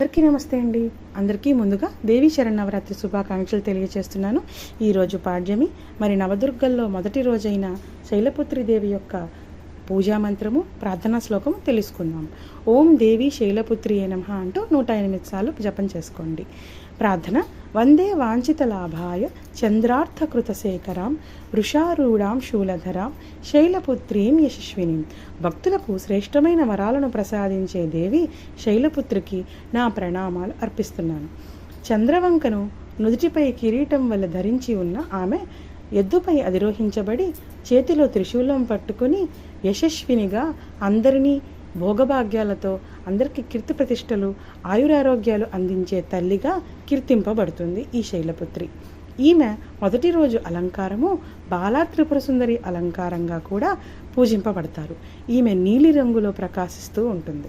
అందరికీ నమస్తే అండి. అందరికీ ముందుగా దేవి శరణవరాత్రి శుభాకాంక్షలు తెలియజేస్తున్నాను. ఈరోజు పాడ్యమి. మరి నవదుర్గల్లో మొదటి రోజైన శైలపుత్రి దేవి యొక్క పూజా మంత్రము ప్రార్థనా శ్లోకము తెలుసుకుందాం. ఓం దేవి శైలపుత్రి నమః అంటూ నూట ఎనిమిది సార్లు జపం చేసుకోండి. ప్రార్థన వందే వాంఛిత లాభాయ చంద్రార్థకృత శేఖరాం వృషారూఢాం శూలధరాం శైలపుత్రీం యశస్వినిం. భక్తులకు శ్రేష్టమైన వరాలను ప్రసాదించే దేవి శైలపుత్రికి నా ప్రణామాలు అర్పిస్తున్నాను. చంద్రవంకను నుదుటిపై కిరీటం వల్ల ధరించి ఉన్న ఆమె ఎద్దుపై అధిరోహించబడి చేతిలో త్రిశూలం పట్టుకుని యశస్వినిగా అందరినీ భోగభాగ్యాలతో అందరికీ కీర్తి ప్రతిష్టలు ఆయురారోగ్యాలు అందించే తల్లిగా కీర్తింపబడుతుంది ఈ శైలపుత్రి. ఈమె మొదటి రోజు అలంకారము బాలా త్రిపుర సుందరి అలంకారంగా కూడా పూజింపబడతారు. ఈమె నీలి రంగులో ప్రకాశిస్తూ ఉంటుంది.